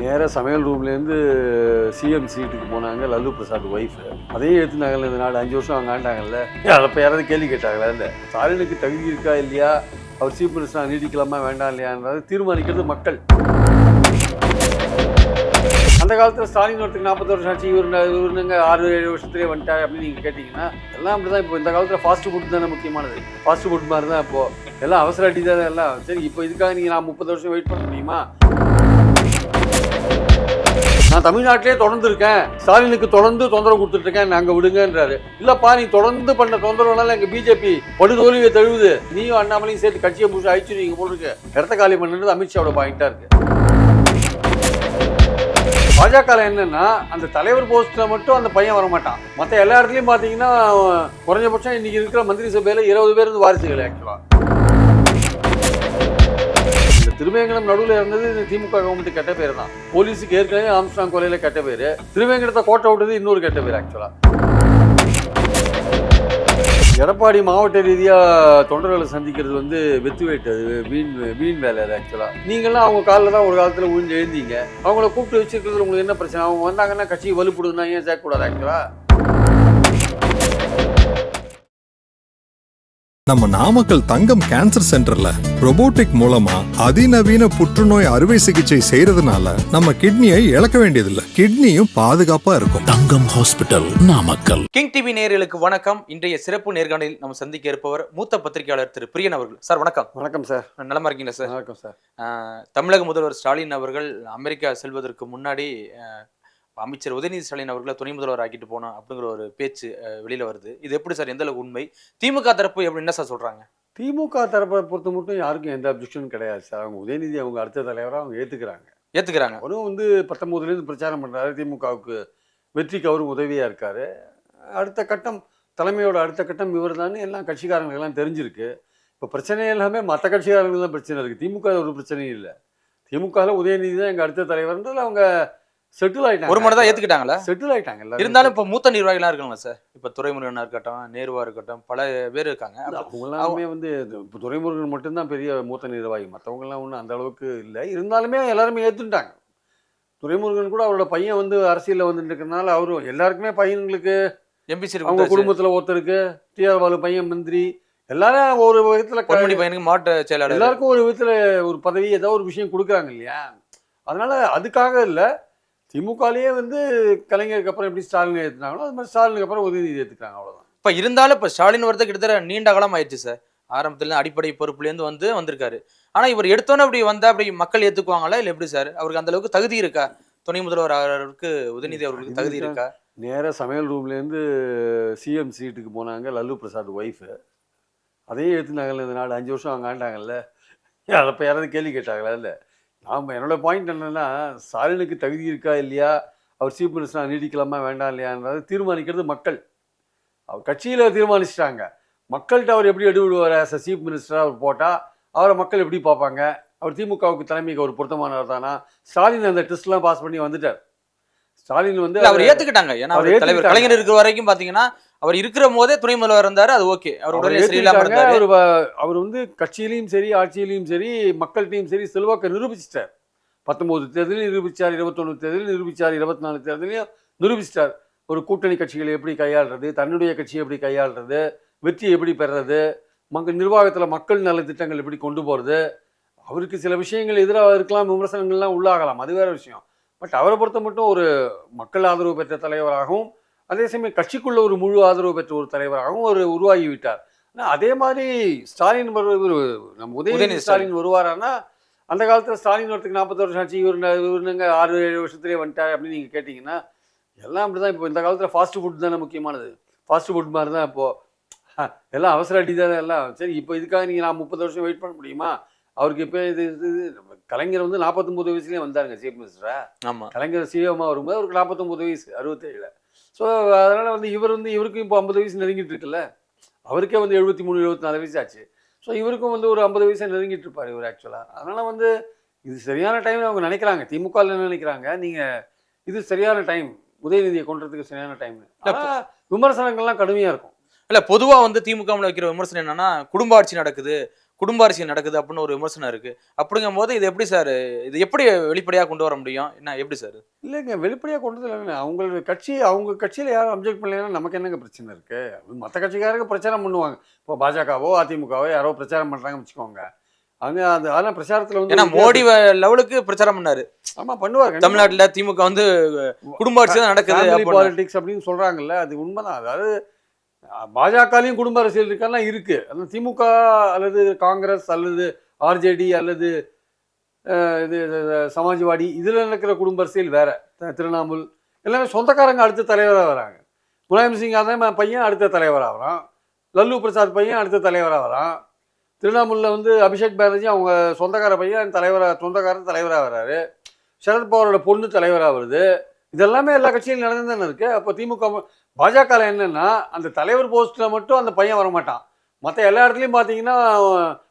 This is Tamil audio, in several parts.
நேராக சமையல் ரூம்லேருந்து சிஎம் சீட்டுக்கு போனாங்க லல்லு பிரசாத் ஒய்ஃபு அதையும் எடுத்துனாங்கல்ல இந்த நாலு அஞ்சு வருஷம் அவங்க ஆண்டாங்கல்ல. அதை யாராவது கேள்வி கேட்டாங்களா இல்லை ஸ்டாலினுக்கு தகுதி இருக்கா இல்லையா? அவர் சீஃப் மினிஸ்டராக நீடிக்கலாமா வேண்டாம் இல்லையான்றதை தீர்மானிக்கிறது மக்கள். அந்த காலத்தில் ஸ்டாலின் ஒருத்தருக்கு நாற்பது வருஷம் ஆச்சு இவர் இவருங்க ஆறு ஏழு வருஷத்துலேயே வந்துட்டார் அப்படின்னு நீங்கள் கேட்டிங்கன்னா எல்லாம் அப்படி தான் இப்போ இந்த காலத்தில் ஃபாஸ்ட் ஃபுட் தானே முக்கியமானது. ஃபாஸ்ட் ஃபுட் மாதிரி தான் இப்போது எல்லாம் அவசர அடி தான் எல்லாம். சரி இப்போ இதுக்காக நீங்கள் நான் முப்பது வருஷம் வெயிட் பண்ண முடியுமா? நான் தமிழ்நாட்டிலே தொடர்ந்து இருக்கேன் ஸ்டாலினுக்கு தொடர்ந்து தொந்தரவு கொடுத்துட்டு இருக்கேன் நாங்கள் விடுங்கன்றாரு. இல்லப்பா நீ தொடர்ந்து பண்ண தொந்தரவுனால எங்க பிஜேபி படுதோல்வியை தழுவுது. நீயும் அண்ணாமலையும் சேர்த்து கட்சியை முடிச்சு அழிச்சு போல போட்டுருக்கு. இடத்த காலி பண்ணுறது அமித்ஷாவோட பாயிண்டா இருக்கு. பாஜக என்னன்னா அந்த தலைவர் போஸ்ட்ல மட்டும் அந்த பையன் வர மாட்டான் மற்ற எல்லா இடத்துலையும் பார்த்தீங்கன்னா குறைஞ்சபட்சம் இன்னைக்கு இருக்கிற மந்திரி சபையில இருபது பேர் வந்து வாரிசுகள் ஆக்சுவலாக திருவேங்கடம் நடுவில் இருந்தது இந்த திமுக கவர்மெண்ட் கெட்ட பேர் தான். போலீஸுக்கு ஏற்கனவே ஆம்ஸ்டாங் கொலையில கெட்ட பேர். திருவேங்கடத்தை கோட்டை விட்டது இன்னொரு கெட்ட பேர் ஆக்சுவலா எடப்பாடி மாவட்ட ரீதியாக தொண்டர்களை சந்திக்கிறது வந்து வெத்து வெயிட்டு அது வீண் வீண் வேலை அது ஆக்சுவலாக நீங்களாம் அவங்க காலில் தான் ஒரு காலத்தில் விழுந்து எழுந்தீங்க. அவங்கள கூப்பிட்டு வச்சிருக்கிறதுல உங்களுக்கு என்ன பிரச்சனை? அவங்க வந்தாங்கன்னா கட்சி வலுப்படுதுன்னா ஏன் சேர்க்கக்கூடாது ஆக்சுவலா நம்ம நாமக்கல் தங்கம் கேன்சர் சென்டர்ல robotic மூலமா அதிநவீன புற்றுநோய் அறுவை சிகிச்சை செய்யறதுனால நம்ம கிட்னியை இழக்க வேண்டியதில்லை. கிட்னியும் பாதுகாப்பா இருக்கும். Thangam hospital Namakkal. King TV நேயர்களுக்கு வணக்கம். இன்றைய சிறப்பு நேர்காணலில் நம்ம சந்திக்க இருப்பவர் மூத்த பத்திரிகையாளர் திரு பிரியன் அவர்கள். சார் வணக்கம். வணக்கம் சார். நலமா இருக்கீங்களா சார்? வணக்கம் சார். தமிழக முதல்வர் ஸ்டாலின் அவர்கள் அமெரிக்கா செல்வதற்கு முன்னாடி அமைச்சர் உதயநிதி ஸ்டாலின் அவர்களை துணை முதல்வர் ஆக்கிட்டு போனோம் அப்படிங்கிற ஒரு பேச்சு வெளியில வருது. இது எப்படி சார்? எந்த அளவுக்கு உண்மை? திமுக தரப்பு எப்படி என்ன சார் சொல்றாங்க? திமுக தரப்பை பொறுத்த மட்டும் யாருக்கும் எந்த அப்ஜெக்ஷனும் கிடையாது சார். அவங்க உதயநிதி அவங்க அடுத்த தலைவராக அவங்க ஏத்துக்கிறாங்க. ஏத்துக்கிறாங்க. அவரும் வந்து பத்தொம்போதுலேருந்து பிரச்சாரம் பண்ணுறாரு திமுகவுக்கு வெற்றிக்கு அவரும் உதவியாக இருக்காரு. அடுத்த கட்டம் தலைமையோட அடுத்த கட்டம் இவர் எல்லாம் கட்சிக்காரங்களுக்கெல்லாம் தெரிஞ்சிருக்கு. இப்போ பிரச்சனை எல்லாமே மற்ற கட்சிக்காரங்களுக்கு தான் பிரச்சனை இருக்குது திமுக ஒரு பிரச்சனையும் இல்லை. திமுகவில் உதயநிதி தான் எங்கள் அடுத்த தலைவர்ன்றது அவங்க செட்டில் ஆயிட்டாங்க. ஒரு மணி தான் ஏத்துக்கிட்டாங்களா? செட்டில் ஆயிட்டாங்க. இருந்தாலும் இப்ப மூத்த நிர்வாகிகளா இருக்காங்களா சார்? இப்ப துரைமுருகனா இருக்கட்டும் நேருவா இருக்கட்டும் பல பேர் இருக்காங்க. இல்ல, அவங்க எல்லாருமே வந்து இப்ப துரைமுருகன் மட்டும்தான் பெரிய மூத்த நிர்வாகி. மற்றவங்கலாம் ஒன்றும் அந்த அளவுக்கு இல்லை. இருந்தாலுமே எல்லாருமே ஏற்றுட்டாங்க துரைமுருகன் கூட அவரோட பையன் வந்து அரசியலில் வந்துட்டு இருக்கறனால அவரும் எல்லாருக்குமே பையன்களுக்கு எம்பிசி அவங்க குடும்பத்தில் ஒருத்தருக்கு டிஆர் பாலு பையன் மந்திரி எல்லாரும் ஒரு விதத்தில் பொன்மணி பையனுக்கு மாவட்ட செயலாளர். எல்லாருக்கும் ஒரு விதத்தில் ஒரு பதவி ஏதோ ஒரு விஷயம் கொடுக்குறாங்க இல்லையா? அதனால அதுக்காக இல்லை. திமுகலேயே வந்து கலைஞருக்கு அப்புறம் எப்படி ஸ்டாலின் ஏற்றுனாங்களோ அது மாதிரி ஸ்டாலினுக்கு அப்புறம் உதயநிதி ஏற்றுக்கிறாங்க அவ்வளோதான் இப்ப இருந்தாலும் இப்ப ஸ்டாலின் வரது கிட்டத்தட்ட நீண்ட காலம் ஆயிடுச்சு சார். ஆரம்பத்துல அடிப்படை பொறுப்புல இருந்து வந்து வந்திருக்காரு. ஆனா இவர் எடுத்தோன்னே அப்படி வந்தா அப்படி மக்கள் ஏத்துக்குவாங்களா இல்ல எப்படி சார்? அவருக்கு அந்த அளவுக்கு தகுதி இருக்கா? துணை முதல்வர் ஆகிறதுக்கு உதயநிதி அவர்களுக்கு தகுதி இருக்கா? நேராக சமையல் ரூம்லேருந்து சிஎம் சீட்டுக்கு போனாங்க லல்லு பிரசாத் ஒய்ஃபு அதையும் எடுத்துனாங்கல்ல இந்த நாலு அஞ்சு வருஷம் அவங்க ஆண்டாங்கல்ல. அதை இப்போ யாராவது கேள்வி கேட்டாங்களா இல்லை? நாம் என்னோட பாயிண்ட் என்னென்னா ஸ்டாலினுக்கு தகுதி இருக்கா இல்லையா? அவர் சீஃப் மினிஸ்டர் நீடிக்கலாமா வேண்டாம் இல்லையான்றதை தீர்மானிக்கிறது மக்கள். அவர் கட்சியில் தீர்மானிச்சிட்டாங்க. மக்கள்கிட்ட அவர் எப்படி எடுவிடுவார் ஆஸ் அ சீஃப் மினிஸ்டராக அவர் போட்டால் அவரை மக்கள் எப்படி பார்ப்பாங்க? அவர் திமுகவுக்கு தலைமைக்கு அவர் பொருத்தமானவர் தானா? ஸ்டாலின் அந்த டெஸ்ட்லாம் பாஸ் பண்ணி வந்துட்டார். ஸ்டாலின் வந்து அவர் ஏத்துக்கிட்டாங்க. ஏன்னா அவர் தலைவர். கலைஞர் இருக்கிற வரைக்கும் பாத்தீங்கன்னா அவர் இருக்கிற போதே துணை முதல்வர் இருந்தாரு அது ஓகே. அவர் அவர் உடனே சரியில்லாம ஏத்துக்கிட்டாங்க. இருந்தாரு. அவர் வந்து கட்சியிலையும் சரி ஆட்சியிலையும் சரி மக்கள்கிட்டையும் சரி செல்வாக்கை நிரூபிச்சிட்டார். பத்தொன்பது தேர்தலையும் நிரூபிச்சார் இருபத்தொன்னு தேர்தலையும் நிரூபிச்சார் இருபத்தி நாலு தேர்தலையும் நிரூபிச்சிட்டார். ஒரு கூட்டணி கட்சிகளை எப்படி கையாளுறது தன்னுடைய கட்சியை எப்படி கையாளுறது வெற்றியை எப்படி பெறுறது மக்கள் நிர்வாகத்தில் மக்கள் நல திட்டங்கள் எப்படி கொண்டு போகிறது அவருக்கு சில விஷயங்கள் எதிராக இருக்கலாம் விமர்சனங்கள்லாம் உள்ளாகலாம் அது வேற விஷயம். பட் அவரை பொறுத்த மட்டும் ஒரு மக்கள் ஆதரவு பெற்ற தலைவராகவும் அதே சமயம் கட்சிக்குள்ள ஒரு முழு ஆதரவு பெற்ற ஒரு தலைவராகவும் ஒரு உருவாகி விட்டார். ஆனா அதே மாதிரி ஸ்டாலின் நம்ம உதயநிதி ஸ்டாலின். வருவாரான்னா அந்த காலத்துல ஸ்டாலின் வரத்துக்கு நாற்பது வருஷம் ஆச்சு இவர் இவருங்க ஆறு ஏழு வருஷத்துலேயே வந்துட்டார் அப்படின்னு நீங்க கேட்டிங்கன்னா எல்லாம் அப்படிதான். இப்போ இந்த காலத்துல ஃபாஸ்ட் ஃபுட் தானே முக்கியமானது. ஃபாஸ்ட் ஃபுட் மாதிரி தான் இப்போ. ஹ, எல்லாம் அவசர அடி தானே எல்லாம். சரி இப்போ இதுக்காக நீங்க நான் முப்பது வருஷம் வெயிட் பண்ண முடியுமா? அவருக்கு இப்போ இது இது கலைஞர் வந்து நாற்பத்தொம்பது வயசுலேயே வந்தாருங்க சீஃப் மினிஸ்டரா. ஆமா. கலைஞர் சிஎம்மா வரும்போது அவருக்கு நாற்பத்தொம்பது வயசு அறுபத்தேழுல. ஸோ அதனால் வந்து இவர் வந்து இவருக்கும் இப்போ ஐம்பது வயசு நெருங்கிட்டு இருக்குல்ல? அவருக்கே வந்து எழுபத்தி மூணு எழுபத்தி நாலு வயசு ஆச்சு. ஸோ இவருக்கும் வந்து ஒரு ஐம்பது வயசு நெருங்கிட்டு இருப்பார் இவர் ஆக்சுவலாக அதனால் வந்து இது சரியான டைம் அவங்க நினைக்கிறாங்க. திமுகவில் என்ன நினைக்கிறாங்க? நீங்கள் இது சரியான டைம் உதயநிதியை கொண்டுறதுக்கு சரியான டைம் ஆனால் விமர்சனங்கள்லாம் கடுமையாக இருக்கும். இல்ல பொதுவா வந்து திமுக வைக்கிற விமர்சனம் என்னன்னா குடும்ப ஆட்சி நடக்குது. குடும்ப அரசியல் நடக்குது அப்படின்னு ஒரு விமர்சனம் இருக்கு. அப்படிங்கும் போது இது எப்படி சார் இது எப்படி வெளிப்படையா கொண்டு வர முடியும்? என்ன எப்படி சார்? இல்லைங்க வெளிப்படையாக கொண்டு வரல அவங்களோட கட்சி அவங்க கட்சியில் யாரும் அப்ஜெக்ட் பண்ணலைன்னா நமக்கு என்னங்க பிரச்சனை இருக்கு? மற்ற கட்சிக்காரங்க பிரச்சாரம் பண்ணுவாங்க. இப்போ பாஜகவோ அதிமுகவோ யாரோ பிரச்சாரம் பண்ணுறாங்கன்னு வச்சுக்கோங்க. அங்கே அது அதெல்லாம் பிரச்சாரத்தில் வந்து ஏன்னா மோடி லெவலுக்கு பிரச்சாரம் பண்ணாரு. ஆமாம் பண்ணுவாங்க தமிழ்நாட்டுல திமுக வந்து குடும்ப அரசியல் தான் நடக்குது பாலிடிக்ஸ் அப்படின்னு சொல்றாங்கல்ல அது உண்மைதான். அதாவது பாஜகலையும் குடும்ப அரசியல் இருக்கெல்லாம் இருக்கு. அது திமுக அல்லது காங்கிரஸ் அல்லது ஆர்ஜேடி அல்லது இது சமாஜ்வாடி இதில் நடக்கிற குடும்ப அரசியல் வேற. த- திரிணாமுல் எல்லாமே சொந்தக்காரங்க அடுத்த தலைவராக வராங்க. முலாயம் சிங் யாதவ் பையன் அடுத்த தலைவராக வரான். லல்லு பிரசாத் பையன் அடுத்த தலைவராக வரான். திரிணாமுலில் வந்து அபிஷேக் பானர்ஜி அவங்க சொந்தக்கார பையன் தலைவராக சொந்தக்காரன் தலைவராக வராரு. சரத்பவாரோட பொண்ணு தலைவராக வருது. இதெல்லாமே எல்லா கட்சியிலும் நடந்து தானே இருக்குது அப்போ திமுக பாஜக என்னன்னா அந்த தலைவர் போஸ்ட்டில் மட்டும் அந்த பையன் வரமாட்டான். மற்ற எல்லா இடத்துலையும் பார்த்தீங்கன்னா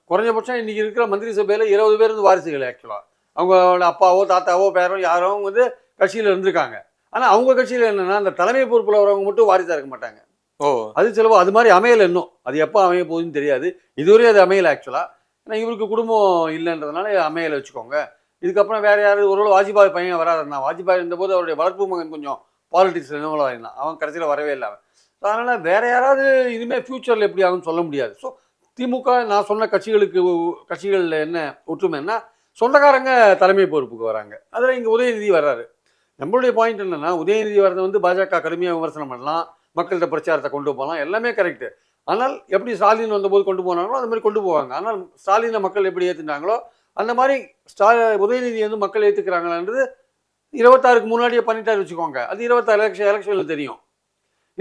குறைஞ்சபட்சம் இன்னைக்கு இருக்கிற மந்திரி சபையில் இருபது பேர் வந்து வாரிசுகள் ஆக்சுவலாக அவங்களோட அப்பாவோ தாத்தாவோ பேரோ யாரோ வந்து கட்சியில் இருந்திருக்காங்க. ஆனால் அவங்க கட்சியில் என்னன்னா அந்த தலைமை பொறுப்பில் வரவங்க மட்டும் வாரிசாக இருக்க மாட்டாங்க. ஓ. அது சிலவோ அது மாதிரி அமையல இன்னும். அது எப்போ அமைய போகுதுன்னு தெரியாது. இதுவரையும் அது அமையல ஆக்சுவலாக ஏன்னா இவருக்கு குடும்பம் இல்லைன்றதுனால அமையல வச்சுக்கோங்க. இதுக்கப்புறம் வேற யாரு ஒரு வாஜ்பாய் பையன் வராதுன்னா வாஜ்பாய் இருந்தபோது அவருடைய வளர்ப்பு மகன் கொஞ்சம் பாலிட்டிக்ஸில் இன்வால்வ் ஆயிருந்தான் அவன் கடைசியில் வரவே இல்லை அவன். அதனால் வேறு யாராவது இனிமேல் ஃப்யூச்சரில் எப்படி ஆகும்னு சொல்ல முடியாது. ஸோ திமுக நான் சொன்ன கட்சிகளுக்கு கட்சிகளில் என்ன ஒற்றுமைன்னா சொந்தக்காரங்க தலைமை பொறுப்புக்கு வராங்க. அதில் இங்கே உதயநிதி வர்றாரு. நம்மளுடைய பாயிண்ட் என்னென்னா உதயநிதி வர்றது வந்து பாஜக கடுமையாக விமர்சனம் பண்ணலாம். மக்கள்கிட்ட பிரச்சாரத்தை கொண்டு போகலாம். எல்லாமே கரெக்டு ஆனால் எப்படி ஸ்டாலின் வந்தபோது கொண்டு போனாங்களோ அந்த மாதிரி கொண்டு போவாங்க. ஆனால் ஸ்டாலினை மக்கள் எப்படி ஏற்றுனாங்களோ அந்த மாதிரி ஸ்டா உதயநிதி வந்து மக்கள் ஏற்றுக்கிறாங்களான்றது இருபத்தாறுக்கு முன்னாடியே பண்ணிட்டாரு வச்சுக்கோங்க. அது இருபத்தாறு எலெக்ஷன் எலெக்ஷனில் தெரியும்.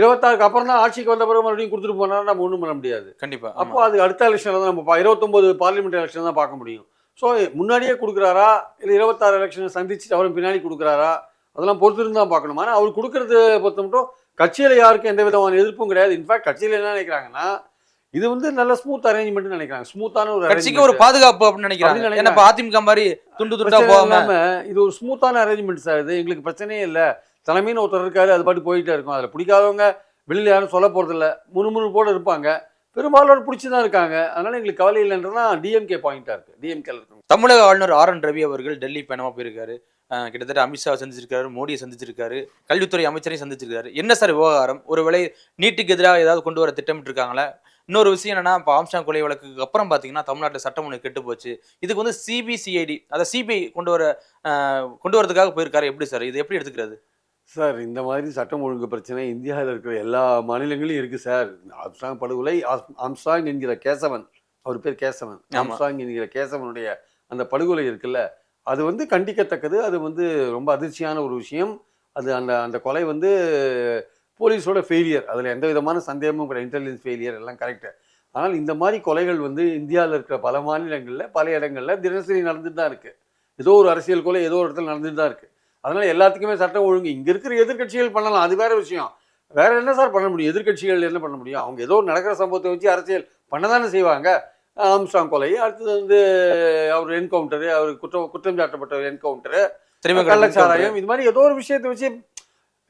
இருபத்தாறுக்கு அப்புறம் தான் ஆட்சிக்கு வந்த பிறகு மறுபடியும் கொடுத்துட்டு போனா நம்ம ஒன்றும் பண்ண முடியாது. கண்டிப்பா அப்போ. அது அடுத்த எலெக்ஷனில் தான் நம்ம இருபத்தொம்போது பார்லிமெண்ட் எலெக்ஷன் தான் பார்க்க முடியும். ஸோ முன்னாடியே கொடுக்குறாரா? இல்லை இருபத்தாறு எலெக்ஷனை சந்திச்சுட்டு அவரும் பின்னாடி கொடுக்குறாரா? அதெல்லாம் பொறுத்திருந்து தான் பார்க்கணும். ஆனால் அவர் கொடுக்கறது பொறுத்த மட்டும் கட்சியில் யாருக்கும் எந்த விதமான எதிர்ப்பும் கிடையாது. இன்ஃபேக்ட் கட்சியில் என்ன நினைக்கிறாங்கன்னா இது வந்து நல்ல ஸ்மூத் அரேஞ்ச்மெண்ட் நினைக்கிறாங்க. ஸ்மூத்தான ஒரு கட்சிக்கு ஒரு பாதுகாப்பு அப்படின்னு நினைக்கிறாங்க. ஏன்னா அதிமுக மாதிரி துண்டு துண்டா போகாம. இது ஒரு ஸ்மூத்தான அரேஞ்ச்மெண்ட் சார் இது எங்களுக்கு பிரச்சனையே இல்லை. தலைமைன்னு ஒருத்தர் இருக்காரு அது பாட்டு போயிட்டே இருக்கும். அதில் பிடிக்காதவங்க வெளியில் யாரும் சொல்ல போகிறதில்ல முணுமுணுப்போடு இருப்பாங்க. பெரும்பாலும் பிடிச்சி தான் இருக்காங்க. அதனால எங்களுக்கு கவலை இல்லைன்றதான் டிஎம்கே பாயிண்டாக இருக்குது டிஎம்கேல இருக்கும் தமிழக ஆளுநர் ஆர் என் ரவி அவர்கள் டெல்லி பயணமா போயிருக்காரு. கிட்டத்தட்ட அமித்ஷா சந்திச்சிருக்காரு மோடியை சந்திச்சிருக்காரு கல்வித்துறை அமைச்சரையும் சந்திச்சிருக்காரு. என்ன சார் விவகாரம்? ஒருவேளை நீட்டுக்கு எதிராக ஏதாவது கொண்டு வர திட்டமிட்டு இருக்காங்களா இன்னொரு விஷயம் என்னன்னா இப்போ ஆம்ஸ்டாங் கொலை வழக்குக்கு அப்புறம் பார்த்தீங்கன்னா தமிழ்நாட்டில் சட்டம் ஒன்று கெட்டு போச்சு. இதுக்கு வந்து சிபிசிஐடி அதை சிபிஐ கொண்டு வர கொண்டு வரதுக்காக போயிருக்காரு. எப்படி சார்? இது எப்படி எடுத்துக்கிறது? சார் இந்த மாதிரி சட்டம் ஒழுங்கு பிரச்சனை இந்தியாவில் இருக்கிற எல்லா மாநிலங்களிலும் இருக்குது சார். ஆம்ஸ்டாங் படுகொலை ஆம்ஸ்டாங் என்கிற கேசவன் அவர் பேர் கேசவன். ஆமா. ஆம்ஸ்டாங் என்கிற கேசவனுடைய அந்த படுகொலை இருக்குல்ல அது வந்து கண்டிக்கத்தக்கது. அது வந்து ரொம்ப அதிர்ச்சியான ஒரு விஷயம். அது அந்த அந்த கொலை வந்து போலீஸோட ஃபெயிலியர் அதில் எந்த விதமான சந்தேகமும் கூட இன்டெலிஜென்ஸ் ஃபெயிலியர் எல்லாம் கரெக்டு ஆனால் இந்த மாதிரி கொலைகள் வந்து இந்தியாவில் இருக்கிற பல மாநிலங்களில் பல இடங்களில் தினசரி நடந்துட்டு தான் இருக்குது ஏதோ ஒரு அரசியல் கொலை ஏதோ ஒரு இடத்துல நடந்துட்டு தான் இருக்குது அதனால் எல்லாத்துக்குமே சட்டம் ஒழுங்கு. இங்கே இருக்கிற எதிர்க்கட்சிகள் பண்ணலாம். அது வேற விஷயம். வேறு என்ன சார் பண்ண முடியும்? எதிர்க்கட்சிகள் என்ன பண்ண முடியும்? அவங்க ஏதோ நடக்கிற சம்பவத்தை வச்சு அரசியல் பண்ணதானே செய்வாங்க? ஆம்ஸ்டாங் கொலை அடுத்தது வந்து அவர் என்கவுண்டரு அவர் குற்றம் குற்றம் சாட்டப்பட்ட என்கவுண்டரு கள்ளச்சாராயம் இது மாதிரி ஏதோ ஒரு விஷயத்தை வச்சு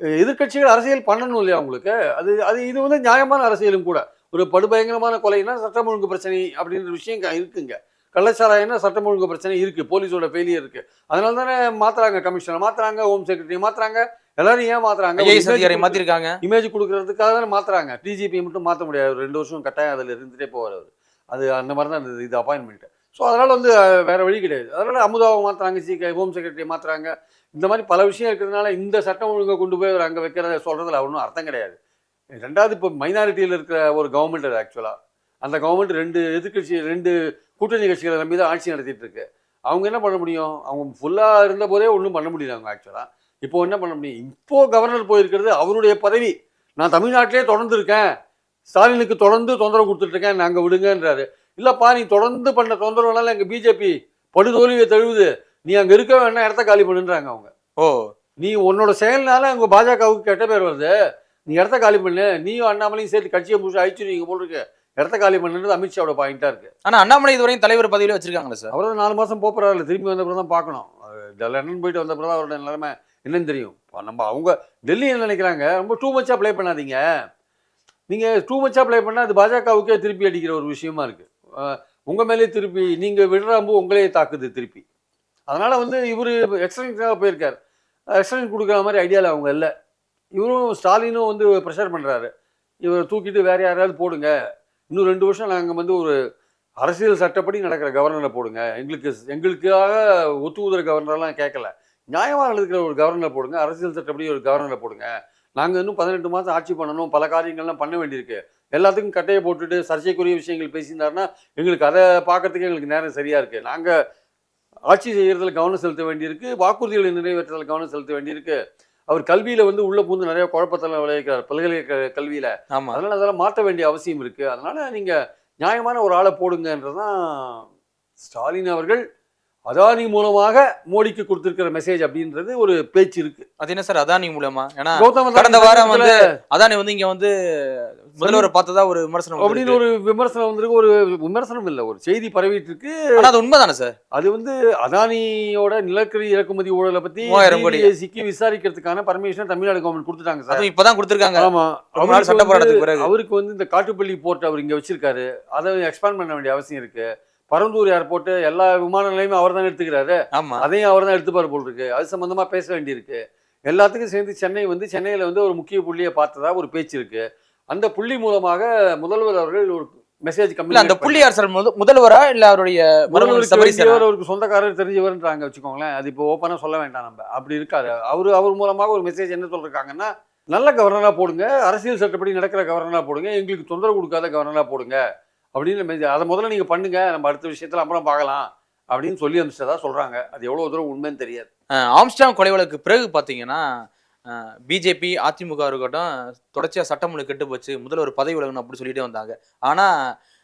அஹ், எதிர்க்கட்சிகள் அரசியல் பண்ணணும் இல்லையா அவங்களுக்கு அது அது இது வந்து நியாயமான அரசியலும் கூட. ஒரு படுபயங்கரமான கொலைனா சட்டம் ஒழுங்கு பிரச்சனை அப்படின்ற விஷயம் இருக்குங்க. கள்ளச்சாராயம்னா சட்டம் ஒழுங்கு பிரச்சனை இருக்கு. போலீஸோட ஃபெயிலியர் இருக்கு. அதனால தானே மாத்துறாங்க கமிஷனை மாத்துறாங்க ஹோம் செக்ரட்டரி மாத்துறாங்க. எல்லாரும் ஏன் மாத்துறாங்க? மாத்திருக்காங்க. இமேஜ் கொடுக்கறதுக்காக தானே மாத்துறாங்க. டிஜிபி மட்டும் மாற்ற முடியாது. ரெண்டு வருஷம் கட்டாயம் அதில் இருந்துட்டே போவார் அவர். அது அந்த மாதிரி தான் இருந்தது இது அப்பாயின்மெண்ட் ஸோ அதனால் வந்து வேறு வழி கிடையாது. அதனால் அமுதாவை மாற்றுறாங்க சி ஹோம் செக்ரட்டரி மாற்றுறாங்க இந்த மாதிரி பல விஷயம் இருக்கிறதுனால இந்த சட்டம் ஒழுங்கை கொண்டு போய் அவர் அங்கே வைக்கிறத சொல்கிறதுல ஒன்றும் அர்த்தம் கிடையாது. ரெண்டாவது இப்போ மைனாரிட்டியில் இருக்கிற ஒரு கவர்மெண்ட் அது ஆக்சுவலாக அந்த கவர்மெண்ட் ரெண்டு எதிர்கட்சி ரெண்டு கூட்டணி கட்சிகளை நம்பி தான் ஆட்சி நடத்திட்டு இருக்கு. அவங்க என்ன பண்ண முடியும்? அவங்க ஃபுல்லாக இருந்த போதே ஒன்றும் பண்ண முடியல அவங்க ஆக்சுவலாக இப்போ என்ன பண்ண முடியும்? இப்போ கவர்னர் போயிருக்கிறது அவருடைய பதவி. நான் தமிழ்நாட்டிலே தொடர்ந்துருக்கேன். ஸ்டாலினுக்கு தொடர்ந்து தொந்தரவு கொடுத்துட்டு இருக்கேன் நாங்கள் விடுங்கன்றாரு. இல்லைப்பா நீ தொடர்ந்து பண்ண தொந்தரவுனால எங்கள் பிஜேபி படுதோல்வியை தழுவுது. நீ அங்கே இருக்க வேணா இடத்த காலி பண்ணுன்றாங்க அவங்க. ஓ. நீ உன்னோட செயல்னால அங்கே பாஜகவுக்கு கெட்ட பேர் வருது. நீ இடத்த காலி பண்ணு. நீயும் அண்ணாமலையும் சேர்த்து கட்சியை முடிச்சு அழிச்சு நீங்க போல் இருக்கு. இடத்த காலி பண்ணுறது அமித்ஷாவோட பாயிண்டா இருக்கு. ஆனா அண்ணாமலை இதுவரையும் தலைவர் பதவியில வச்சிருக்காங்களா சார்? அவர் நாலு மாதம் போகிறாரு திரும்பி வந்த பிறகு தான் பார்க்கணும் லண்டன் போயிட்டு வந்த பிறகு தான் அவரோட நிலைமை என்னன்னு தெரியும். நம்ம அவங்க டெல்லி என்ன நினைக்கிறாங்க. ரொம்ப டூ மச்சாக ப்ளே பண்ணாதீங்க. நீங்கள் டூ மச்சாக ப்ளே பண்ணால் அது பாஜகவுக்கே திருப்பி அடிக்கிற ஒரு விஷயமா இருக்குது உங்கள் மேலே திருப்பி நீங்கள் விடுறாம்பு உங்களையே தாக்குது திருப்பி. அதனால் வந்து இவர் எக்ஸ்டென்ஷனாக போயிருக்கார். எக்ஸ்டென்ஷன் கொடுக்குற மாதிரி ஐடியாவில் அவங்க இல்லை. இவரும் ஸ்டாலினும் வந்து ப்ரெஷர் பண்ணுறாரு இவர் தூக்கிட்டு வேறு யாரையாவது போடுங்க. இன்னும் ரெண்டு வருஷம் நாங்கள் வந்து ஒரு அரசியல் சட்டப்படி நடக்கிற கவர்னரை போடுங்க. எங்களுக்கு எங்களுக்காக ஒத்து ஊதுற கவர்னர்லாம் கேட்கல நியாயமாக இருக்கிற ஒரு கவர்னரை போடுங்க. அரசியல் சட்டப்படி ஒரு கவர்னரை போடுங்க. நாங்கள் இன்னும் பதினெட்டு மாதம் ஆட்சி பண்ணணும் பல காரியங்கள்லாம் பண்ண வேண்டியிருக்கு. எல்லாத்துக்கும் கட்டையை போட்டுட்டு சர்ச்சைக்குரிய விஷயங்கள் பேசியிருந்தாருன்னா எங்களுக்கு அதை பார்க்கறதுக்கு எங்களுக்கு நேரம் சரியாக இருக்குது நாங்கள் ஆட்சி செய்கிறதுல கவனம் செலுத்த வேண்டியிருக்கு வாக்குறுதிகளை நிறைவேற்றுறதுல கவனம் செலுத்த வேண்டியிருக்கு. அவர் கல்வியில் வந்து உள்ள பூந்து நிறைய குழப்பத்தெல்லாம் விளைவிக்கிறார் பல்கலைக்கழக கல்வியில். ஆமா. அதனால அதெல்லாம் மாற்ற வேண்டிய அவசியம் இருக்கு. அதனால நீங்க நியாயமான ஒரு ஆளை போடுங்கன்றதுதான் ஸ்டாலின் அவர்கள் அதானி மூலமாக மோடிக்கு கொடுத்திருக்கிற மெசேஜ் அப்படின்றது ஒரு பேச்சு இருக்கு. அது என்ன சார் அதானி மூலமா? ஏன்னா கடந்த வாரம் வந்து அதானி வந்து இங்க வந்து முதல்வரை பார்த்ததா ஒரு விமர்சனம் அப்படின்னு. ஒரு விமர்சனம் வந்திருக்கு. ஒரு விமர்சனம் இல்லை ஒரு செய்தி பரவிட்டு இருக்கு ஆனா அது உண்மைதானே சார்? அது வந்து அதானியோட நிலக்கரி இறக்குமதி ஊழலை பத்தி. சிக்கி விசாரிக்கிறதுக்கான பர்மிஷன் தமிழ்நாடு கவர்மெண்ட் கொடுத்துட்டாங்க சார். இப்பதான் கொடுத்திருக்காங்க. ஆமா. சட்ட போராட்டத்துக்கு. அவருக்கு வந்து இந்த காட்டுப்பள்ளி போர்ட் அவர் இங்க வச்சிருக்காரு. அதை எக்ஸ்பேண்ட் பண்ண வேண்டிய அவசியம் இருக்கு. பரந்தூர் ஏர்போர்ட் எல்லா விமான நிலையமும் அவர் தான் எடுத்துக்கிறாரு. ஆமா. அதையும் அவர் தான் எடுத்துப்பாரு போல் இருக்கு அது சம்பந்தமா பேச வேண்டியிருக்கு. எல்லாத்துக்கும் சேர்ந்து சென்னை வந்து சென்னையில வந்து ஒரு முக்கிய புள்ளியை பார்த்ததா ஒரு பேச்சு இருக்கு. அந்த புள்ளி மூலமாக முதல்வர் அவர்கள் ஒரு மெசேஜ் இல்ல அந்த புள்ளி முத- முதல்வரா இல்ல அவருடைய அவருக்கு சொந்தக்காரர் தெரிஞ்சவர்ன்றாங்க வச்சுக்கோங்களேன். அது இப்போ ஓப்பனா சொல்ல வேண்டாம் நம்ம. அப்படி இருக்காரு அவரு அவர் மூலமாக ஒரு மெசேஜ் என்ன சொல்றாங்கன்னா நல்ல கவர்னரா போடுங்க. அரசியல் சட்டப்படி நடக்கிற கவர்னரா போடுங்க. எங்களுக்கு தொந்தரவு கொடுக்காத கவர்னரா போடுங்க. அப்படின்னு அதை முதல்ல நீங்கள் பண்ணுங்க நம்ம அடுத்த விஷயத்தில் அப்புறம் பார்க்கலாம் அப்படின்னு சொல்லி அனுப்பிச்சதா சொல்கிறாங்க அது எவ்வளோ தூரம் உண்மைன்னு தெரியாது. ஆம்ஸ்டாம் ஆம்ஸ்டாங் கொலை வழக்கு பிறகு பார்த்தீங்கன்னா பிஜேபி அதிமுக இருக்கட்டும் தொடர்ச்சியாக சட்டமொழி கெட்டு போச்சு முதல்வர் பதவி விலகணும் அப்படின்னு சொல்லிட்டே வந்தாங்க. ஆனால்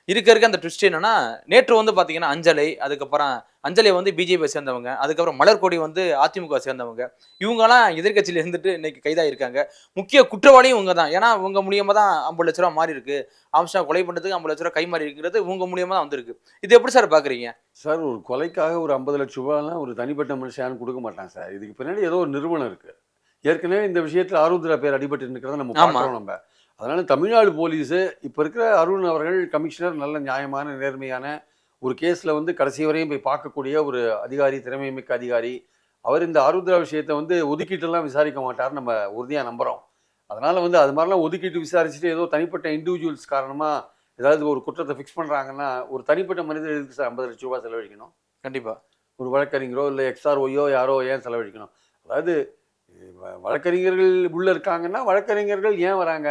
இருக்க இருக்க அந்த ட்விஸ்ட் என்னன்னா நேற்று வந்து பாத்தீங்கன்னா அஞ்சலை அதுக்கப்புறம் அஞ்சலை வந்து பிஜேபியை சேர்ந்தவங்க அதுக்கப்புறம் மலர்கொடி வந்து அதிமுக சேர்ந்தவங்க. இவங்கெல்லாம் எதிர்க்கட்சியில இருந்துட்டு இன்னைக்கு கைதாயிருக்காங்க முக்கிய குற்றவாளியும் இவங்க தான் ஏன்னா இவங்க மூலியமா தான் ஐம்பது லட்ச ரூபா மாறி இருக்கு. ஆம்ஸ்டாங் கொலை பண்றதுக்கு ஐம்பது லட்ச ரூபா கை மாறி இருக்கிறது இவங்க மூலியமா தான் வந்திருக்கு. இது எப்படி சார் பாக்குறீங்க? சார் ஒரு கொலைக்காக ஒரு ஐம்பது லட்ச ரூபாய்லாம் ஒரு தனிப்பட்ட மனுஷன் கொடுக்க மாட்டான் சார். இதுக்கு பின்னாடி ஏதோ ஒரு நிறுவனம் இருக்கு. ஏற்கனவே இந்த விஷயத்துல ஆருத்ரா பேர் அடிபட்டு இருக்கிறத நம்ம. பார்க்குறோம் நம்ம. அதனால தமிழ்நாடு போலீஸு இப்போ இருக்கிற அருண் அவர்கள் கமிஷனர் நல்ல நியாயமான நேர்மையான ஒரு கேஸில் வந்து கடைசி வரையும் போய் பார்க்கக்கூடிய ஒரு அதிகாரி திறமைமிக்க அதிகாரி அவர் இந்த ஆருத்ரா விஷயத்தை வந்து ஒதுக்கிட்டுலாம் விசாரிக்க மாட்டார் நம்ம உறுதியாக நம்புகிறோம் அதனால வந்து அது மாதிரிலாம் ஒதுக்கிட்டு விசாரிச்சுட்டு ஏதோ தனிப்பட்ட இண்டிவிஜுவல்ஸ் காரணமாக ஏதாவது ஒரு குற்றத்தை ஃபிக்ஸ் பண்ணுறாங்கன்னா ஒரு தனிப்பட்ட மனிதர் எதுக்கு சார் ஐம்பது லட்ச ரூபாய் செலவழிக்கணும்? கண்டிப்பா. ஒரு வழக்கறிஞரோ இல்லை எக்ஸ்ஆர்ஓயோ யாரோ ஏன் செலவழிக்கணும்? அதாவது வழக்கறிஞர்கள் உள்ள இருக்காங்கன்னா வழக்கறிஞர்கள் ஏன் வராங்க?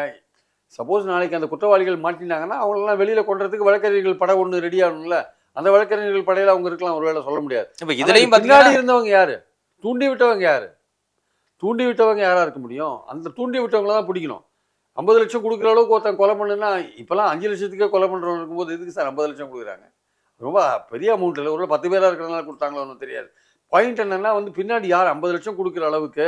சப்போஸ் நாளைக்கு அந்த குற்றவாளிகள் மாட்டினாங்கன்னா அவங்களெல்லாம் வெளியில் கொண்டுறதுக்கு வழக்கறிஞர்கள் படை ஒன்று ரெடி ஆகணும்ல. அந்த வழக்கறிஞர்கள் படையில் அவங்க இருக்கலாம் ஒருவேளை சொல்ல முடியாது. இப்ப இதுலயும் பின்னாடி இருந்தவங்க யாரு? தூண்டி விட்டவங்க யாரு? தூண்டி விட்டவங்க யாரா இருக்க முடியும்? அந்த தூண்டி விட்டவங்கள தான் பிடிக்கணும். ஐம்பது லட்சம் கொடுக்குற அளவுக்கு ஒருத்தன் கொலை பண்ணுன்னா இப்போலாம் அஞ்சு லட்சத்துக்கே கொலை பண்ணுறவங்க இருக்கும்போது எதுக்கு சார் ஐம்பது லட்சம் கொடுக்குறாங்க? ரொம்ப பெரிய அமௌண்ட் இல்லை. ஒரு பத்து பேராக இருக்கிறதுனால கொடுத்தாங்களோ ஒன்றும் தெரியாது. பாயிண்ட் என்னன்னா வந்து பின்னாடி யார் ஐம்பது லட்சம் கொடுக்குற அளவுக்கு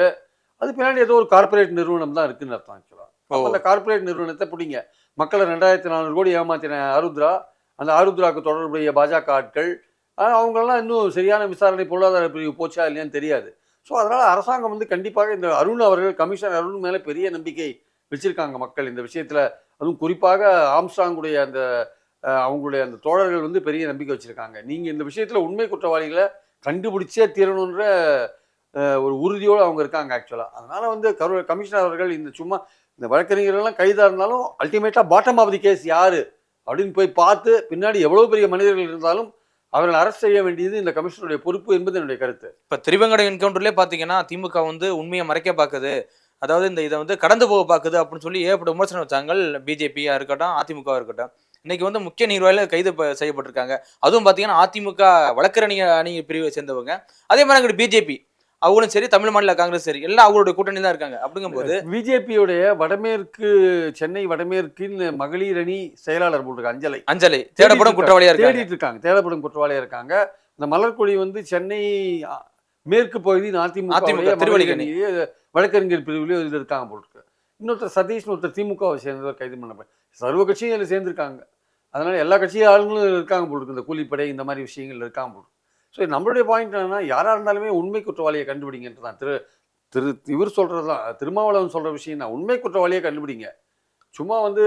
அது பின்னாடி ஏதோ ஒரு கார்ப்பரேட் நிறுவனம் தான் இருக்குன்னு அர்த்தம் ஆக்சுவலாக அப்போ அந்த கார்ப்பரேட் நிறுவனத்தை பிடிங்க. மக்களை ரெண்டாயிரத்தி நானூறு கோடி ஏமாத்தின ஆருத்ரா அந்த ஆருத்ராவுக்கு தொடர்புடைய பாஜக ஆட்கள் ஆனா அவங்களெல்லாம் இன்னும் சரியான விசாரணை பொருளாதார பிரிவு போச்சா இல்லையான்னு தெரியாது. ஸோ அதனால அரசாங்கம் வந்து கண்டிப்பாக இந்த அருண் அவர்கள் கமிஷனர் அருண் மேலே பெரிய நம்பிக்கை வச்சிருக்காங்க மக்கள். இந்த விஷயத்துல அதுவும் குறிப்பாக ஆம்ஸ்டாங்குடைய அந்த அவங்களுடைய அந்த தோழர்கள் வந்து பெரிய நம்பிக்கை வச்சிருக்காங்க. நீங்க இந்த விஷயத்துல உண்மை குற்றவாளிகளை கண்டுபிடிச்சே தீரணுன்ற ஒரு உறுதியோடு அவங்க இருக்காங்க ஆக்சுவலாக அதனால வந்து கரு கமிஷனர் அவர்கள் இந்த சும்மா இந்த வழக்கறிஞர்கள்லாம் கைதாக இருந்தாலும் அல்டிமேட்டாக பாட்டம் ஆஃப் தி கேஸ் யார்? அப்படின்னு போய் பார்த்து பின்னாடி எவ்வளோ பெரிய மனிதர்கள் இருந்தாலும் அவர்கள் அரெஸ்ட் செய்ய வேண்டியது இந்த கமிஷனுடைய பொறுப்பு என்பது என்னுடைய கருத்து. இப்போ திருவங்கட என்கவுண்டர்லேயே பார்த்தீங்கன்னா திமுக வந்து உண்மையை மறைக்க பார்க்குது. அதாவது இந்த இதை வந்து கடந்து போக பார்க்குது அப்படின்னு சொல்லி ஏற்பட்ட விமர்சனம் வச்சாங்க. பிஜேபியாக இருக்கட்டும் அதிமுகவாக இருக்கட்டும். இன்னைக்கு வந்து முக்கிய நிர்வாகிகள் கைது செய்யப்பட்டிருக்காங்க. அதுவும் பார்த்தீங்கன்னா அதிமுக வழக்கறிஞர் அணி பிரிவை சேர்ந்தவங்க. அதே மாதிரி அங்கிட்டு பிஜேபி. அவங்களும் சரி தமிழ் மாநில காங்கிரஸ் சரி எல்லாம் அவங்களுடைய கூட்டணி தான் இருக்காங்க. அப்படிங்கும்போது பிஜேபியுடைய வடமேற்கு சென்னை வடமேற்கின் மகளிர் அணி செயலாளர் போட்டிருக்கு அஞ்சலை. அஞ்சலி. தேடப்படும் குற்றவாளியா இருக்காங்க. தேடிட்டு இருக்காங்க. தேடப்படும் குற்றவாளியா இருக்காங்க. இந்த மலர்கொடி வந்து சென்னை மேற்கு பகுதியின் அதிமுக அதிமுக, அணியிலே வழக்கறிஞர் பிரிவிலே இதில் இருக்காங்க போட்டிருக்கு இன்னொருத்தர் சதீஷ்னு ஒருத்தர் திமுகவை சேர்ந்தவர் கைது பண்ண சர்வ கட்சியும் இதில் சேர்ந்திருக்காங்க. அதனால எல்லா கட்சி ஆளுங்களும் இருக்காங்க போட்டிருக்கு இந்த கூலிப்படை இந்த மாதிரி விஷயங்கள் இருக்காங்க போட்டு ஸோ நம்மளுடைய பாயிண்ட் என்னன்னா யாராக இருந்தாலுமே உண்மை குற்றவாளியை கண்டுபிடிங்கன்றது தான். திரு திரு இவர் சொல்கிறது தான். திருமாவளவன் சொல்கிற விஷயம் தான் உண்மை குற்றவாளியை கண்டுபிடிங்க. சும்மா வந்து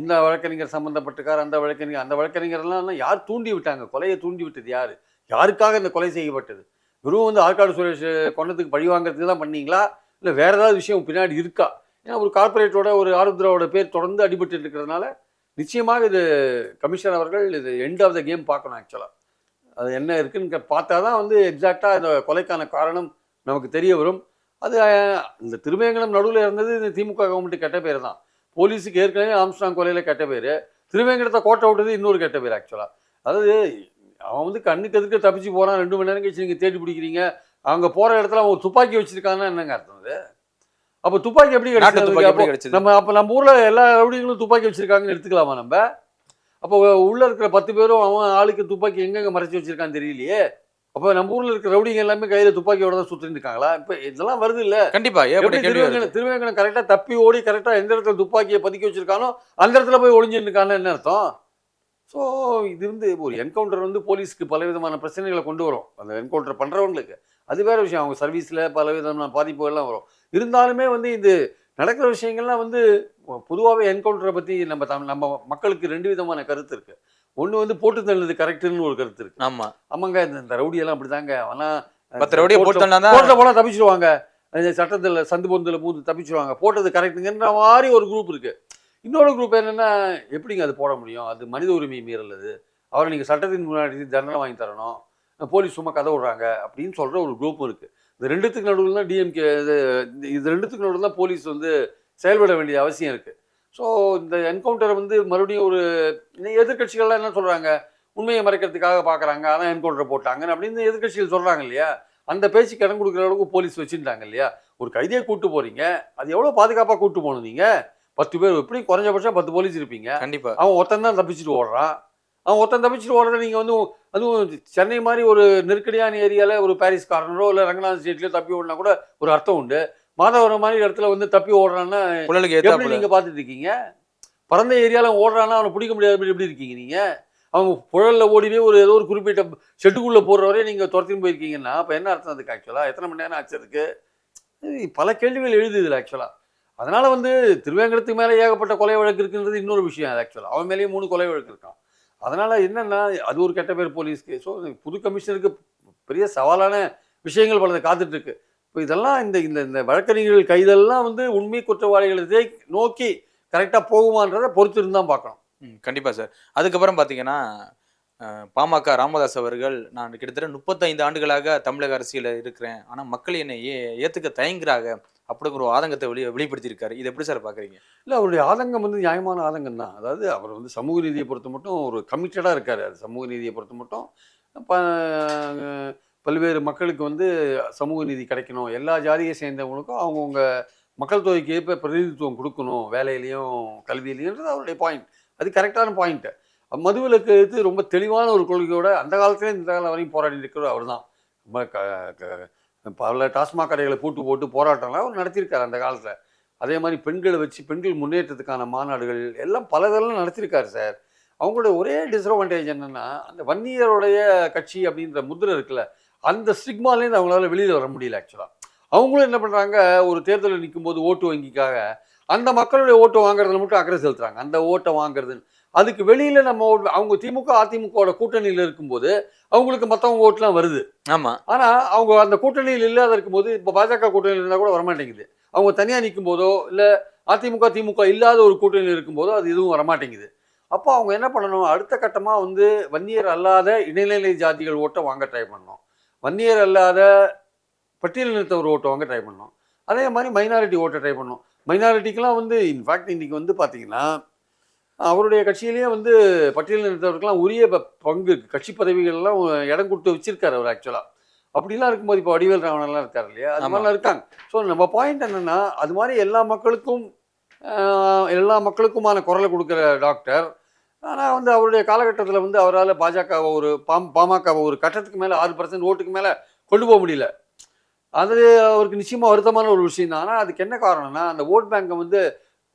இந்த வழக்கறிஞர் சம்மந்தப்பட்டுக்கார் அந்த வழக்கறிஞர் அந்த வழக்கறிஞர்லாம் யார் தூண்டி விட்டாங்க? கொலையை தூண்டி விட்டது யார்? யாருக்காக இந்த கொலை செய்யப்பட்டது? வெறும் வந்து ஆற்காடு சுரேஷ் கொண்டதுக்கு பழி வாங்குறதுக்கு தான் பண்ணீங்களா? இல்லை வேறு ஏதாவது விஷயம் பின்னாடி இருக்கா? ஏன்னா ஒரு கார்ப்பரேட்டோட ஒரு ஆருத்ராவோட பேர் தொடர்ந்து அடிபட்டு இருக்கிறதுனால நிச்சயமாக இது கமிஷனர் அவர்கள் இது எண்ட் ஆஃப் த கேம் பார்க்கணும் ஆக்சுவலாக அது என்ன இருக்குன்னு பார்த்தா தான் வந்து எக்ஸாக்டாக இந்த கொலைக்கான காரணம் நமக்கு தெரிய வரும். அது இந்த திருவேங்கடம் நடுவில் இருந்தது இந்த திமுக கவர்மெண்ட் கெட்ட பேர் தான். போலீஸுக்கு ஏற்கனவே ஆம்ஸ்டாங் கொலையில் கெட்ட பேர். திருவேங்கடத்தை கோட்டை விட்டது இன்னொரு கெட்ட பேர் ஆக்சுவலாக அதாவது அவன் வந்து கண்ணுக்கு எதுக்கு தப்பிச்சு போகிறான் ரெண்டு மணி நேரம் கழிச்சு நீங்கள் தேடி பிடிக்கிறீங்க. அவங்க போகிற இடத்துல அவன் துப்பாக்கி வச்சிருக்காங்கன்னா என்னங்க அர்த்தம் அது? அப்போ துப்பாக்கி எப்படி கிடைச்சது? நம்ம அப்போ நம்ம ஊரில் எல்லா ரவுடிகளும் துப்பாக்கி வச்சிருக்காங்கன்னு எடுத்துக்கலாமா நம்ம? அப்போ உள்ள இருக்கிற பத்து பேரும் அவன் ஆளுக்கு துப்பாக்கி எங்கெங்க மறைச்சு வச்சிருக்கான்னு தெரியலையே. அப்போ நம்ம ஊர்ல இருக்கிற ரவுடிங்க எல்லாமே கையில துப்பாக்கியோட தான் சுத்திட்டு இருக்காங்களா? இப்போ இதெல்லாம் வருது இல்ல. கண்டிப்பா ஏற்பட்ட எப்படி. திருவேங்கடம் திருவேங்கடம் கரெக்டா தப்பி ஓடி கரெக்டா எந்த இடத்துல துப்பாக்கியை பதுக்கி வச்சிருக்கானோ அந்த இடத்துல போய் ஒளிஞ்சுட்டு இருக்கான்னு என்ன அர்த்தம்? ஸோ இது வந்து ஒரு என்கவுண்டர் வந்து போலீஸ்க்கு பல விதமான பிரச்சனைகளை கொண்டு வரும். அந்த என்கவுண்டர் பண்றவங்களுக்கு. அது வேற விஷயம். அவங்க சர்வீஸ்ல பல விதமான பாதிப்புகள்லாம் வரும். இருந்தாலுமே வந்து இது நடக்கிற விஷயங்கள்லாம் வந்து பொதுவாகவே என்கவுண்டரை பற்றி நம்ம தம் நம்ம மக்களுக்கு ரெண்டு விதமான கருத்து இருக்கு. ஒன்று வந்து போட்டு தள்ளுது கரெக்டுன்னு ஒரு கருத்து இருக்கு. ஆமா. ஆமாங்க இந்த இந்த ரவுடியெல்லாம் அப்படிதாங்க. அவனா பத்து ரவுடியை போட்டு போனால் தப்பிச்சிருவாங்க. சட்டத்தில் சந்து பொந்தில் பூந்து தப்பிச்சிருவாங்க. போட்டது கரெக்டுங்கன்ற மாதிரி ஒரு குரூப் இருக்கு. இன்னொரு குரூப் என்னன்னா எப்படிங்க அது போட முடியும்? அது மனித உரிமை மீறல் அது. அவரை நீங்கள் சட்டத்தின் முன்னாடி தண்டனை வாங்கி தரணும். போலீஸ் சும்மா கதை விடுறாங்க அப்படின்னு சொல்கிற ஒரு குரூப்பும் இருக்குது இந்த ரெண்டுத்துக்கு நடுவில் தான் டிஎம்கே இது இது ரெண்டுத்துக்கு நடுவில் தான் போலீஸ் வந்து செயல்பட வேண்டிய அவசியம் இருக்குது ஸோ இந்த என்கவுண்டரை வந்து மறுபடியும் ஒரு எதிர்கட்சிகள்லாம் என்ன சொல்கிறாங்க உண்மையை மறைக்கிறதுக்காக பார்க்குறாங்க அதான் என்கவுண்டர் போட்டாங்கன்னு அப்படின்னு எதிர்கட்சிகள் சொல்கிறாங்க இல்லையா? அந்த பேச்சுக்கு இடம் கொடுக்குற அளவுக்கு போலீஸ் வச்சுட்டாங்க இல்லையா? ஒரு கைதியை கூட்டு போறீங்க அது எவ்வளோ பாதுகாப்பாக கூட்டு போகணும் நீங்கள் பத்து பேர் எப்படி குறைஞ்சபட்சம் பத்து போலீஸ் இருப்பீங்க. கண்டிப்பா. அவன் ஒருத்தன் தான் தப்பிச்சுட்டு ஓடுறான். அவன் ஒருத்தன் தப்பிச்சுட்டு ஓடுறத நீங்கள் வந்து அதுவும் சென்னை மாதிரி ஒரு நெருக்கடியான ஏரியாவில் ஒரு பாரிஸ் கார்னரோ இல்லை ரங்கநாத் ஸ்ட்ரீட்லையோ தப்பி ஓடினா கூட ஒரு அர்த்தம் உண்டு. மாதவரம் மாதிரி இடத்துல வந்து தப்பி ஓடுறான்னா எப்படி ஏத்தாப்புல. நீங்க பார்த்துட்டு இருக்கீங்க? பறந்த ஏரியாவில் ஓடுறான்னா அவனை பிடிக்க முடியாத எப்படி இருக்கீங்க நீங்க? அவங்க புழல்ல ஓடி போய் ஒரு ஏதோ ஒரு குறிப்பிட்ட ஷெட்டுக்குள்ளே போடுற வரையும் நீங்கள் துரத்தின்னு போயிருக்கீங்கன்னா அப்போ என்ன அர்த்தம் அதுக்கு ஆக்சுவலாக எத்தனை மணி நேரம் ஆச்சு அதுக்கு? இது பல கேள்விகள் எழுது இதில் ஆக்சுவலாக அதனால வந்து திருவேங்கடத்துக்கு மேலே ஏகப்பட்ட கொலை வழக்கு இருக்குன்றது இன்னொரு விஷயம் அது ஆக்சுவலாக அவன் மேலேயும் மூணு கொலை வழக்கு இருக்கான். அதனால் என்னென்னா அது ஒரு கெட்ட பேர் போலீஸ்க்கு ஸோ புது கமிஷனருக்கு பெரிய சவாலான விஷயங்கள் பலதை காத்துட்ருக்கு. இப்போ இதெல்லாம் இந்த இந்த இந்த வழக்கறிஞர்கள் கைதெல்லாம் வந்து உண்மை குற்றவாளிகளை நோக்கி கரெக்டாக போகுமான்றதை பொறுத்து இருந்தால் பார்க்கணும் ம், சார். அதுக்கப்புறம் பார்த்தீங்கன்னா பாமக ராமதாஸ் அவர்கள் நான் கிட்டத்தட்ட முப்பத்தைந்து ஆண்டுகளாக தமிழக அரசியலில் இருக்கிறேன். ஆனால் மக்கள் என்னை ஏ ஏற்றுக்க தயங்குறாங்க. அப்படிங்கிற ஒரு ஆதங்கத்தை வெளி வெளிப்படுத்தியிருக்காரு. இது எப்படி சார் பார்க்குறீங்க? இல்லை அவருடைய ஆதங்கம் வந்து நியாயமான ஆதங்கம் தான். அதாவது அவர் வந்து சமூக நீதியை பொறுத்த மட்டும் ஒரு கமிட்டடாக இருக்கார். அது சமூக நீதியை பொறுத்த மட்டும் ப பல்வேறு மக்களுக்கு வந்து சமூக நீதி கிடைக்கணும். எல்லா ஜாதியை சேர்ந்தவங்களுக்கும் அவங்கவுங்க மக்கள் தொகைக்கு ஏற்ப பிரதிநிதித்துவம் கொடுக்கணும். வேலையிலையும் கல்வியிலையும்ன்றது அவருடைய பாயிண்ட் அது கரெக்டான பாயிண்ட்டு மதுவிலக்கு எடுத்து ரொம்ப தெளிவான ஒரு கொள்கையோட அந்த காலத்துலேயே இந்த காலம் வரையும் போராடி இருக்கிறவர் அவர் தான் ரொம்ப க க- பல டாஸ்மாக் கடைகளை பூட்டு போட்டு போராட்டம்லாம் அவர் நடத்தியிருக்காரு அந்த காலத்தில். அதே மாதிரி பெண்களை வச்சு பெண்கள் முன்னேற்றத்துக்கான மாநாடுகள் எல்லாம் பல இதெல்லாம் நடத்தியிருக்காரு சார். அவங்களோட ஒரே டிஸ்அட்வான்டேஜ் என்னென்னா அந்த வன்னியருடைய கட்சி அப்படின்ற முத்திரை இருக்குல்ல அந்த ஸ்டிக்மாலேருந்து அவங்களால வெளியில் வர முடியல ஆக்சுவலாக அவங்களும் என்ன பண்ணுறாங்க ஒரு தேர்தலில் நிற்கும்போது ஓட்டு வங்கிக்காக அந்த மக்களுடைய ஓட்டு வாங்குறதுல மட்டும் அக்கறை செலுத்துறாங்க. அந்த ஓட்டை வாங்குறதுன்னு. அதுக்கு வெளியில் நம்ம அவங்க திமுக அதிமுகவோட கூட்டணியில் இருக்கும்போது அவங்களுக்கு மற்றவங்க ஓட்டுலாம் வருது. ஆமா. ஆனால் அவங்க அந்த கூட்டணியில் இல்லாத இருக்கும்போது இப்போ பாஜக கூட்டணியில் இருந்தால் கூட வரமாட்டேங்குது. அவங்க தனியாக நிற்கும் போதோ இல்லை அதிமுக திமுக இல்லாத ஒரு கூட்டணியில் இருக்கும்போதோ அது எதுவும் வரமாட்டேங்குது. அப்போ அவங்க என்ன பண்ணணும்? அடுத்த கட்டமாக வந்து வன்னியர் அல்லாத இடைநிலை ஜாதிகள் ஓட்டை வாங்க ட்ரை பண்ணணும். வன்னியர் அல்லாத பட்டியலினத்தவர் ஓட்டை வாங்க ட்ரை பண்ணணும். அதே மாதிரி மைனாரிட்டி ஓட்டை ட்ரை பண்ணணும். மைனாரிட்டிக்கெலாம் வந்து இன்ஃபேக்ட் இன்றைக்கி வந்து பார்த்தீங்கன்னா அவருடைய கட்சியிலேயே வந்து பட்டியலினத்தவருக்கெல்லாம் உரிய ப- பங்கு. கட்சி பதவிகள்லாம் இடம் கொடுத்து வச்சிருக்காரு அவர் ஆக்சுவலாக அப்படிலாம் இருக்கும்போது இப்போ வடிவேல் ராவணன்லாம் இருக்கார் இல்லையா? அது. மாதிரிலாம் இருக்காங்க. ஸோ நம்ம பாயிண்ட் என்னன்னா அது மாதிரி எல்லா மக்களுக்கும் எல்லா மக்களுக்குமான குரலை கொடுக்குற டாக்டர் ஆனால் வந்து அவருடைய காலகட்டத்தில் வந்து அவரால் பாஜகவை ஒரு பாம் பாமகவை ஒரு கட்டத்துக்கு மேலே ஆறு பர்சன்ட் ஓட்டுக்கு மேலே கொண்டு போக முடியல. அது அவருக்கு நிச்சயமாக வருத்தமான ஒரு விஷயம் தான் ஆனால் அதுக்கு என்ன காரணம்னா அந்த ஓட் பேங்கை வந்து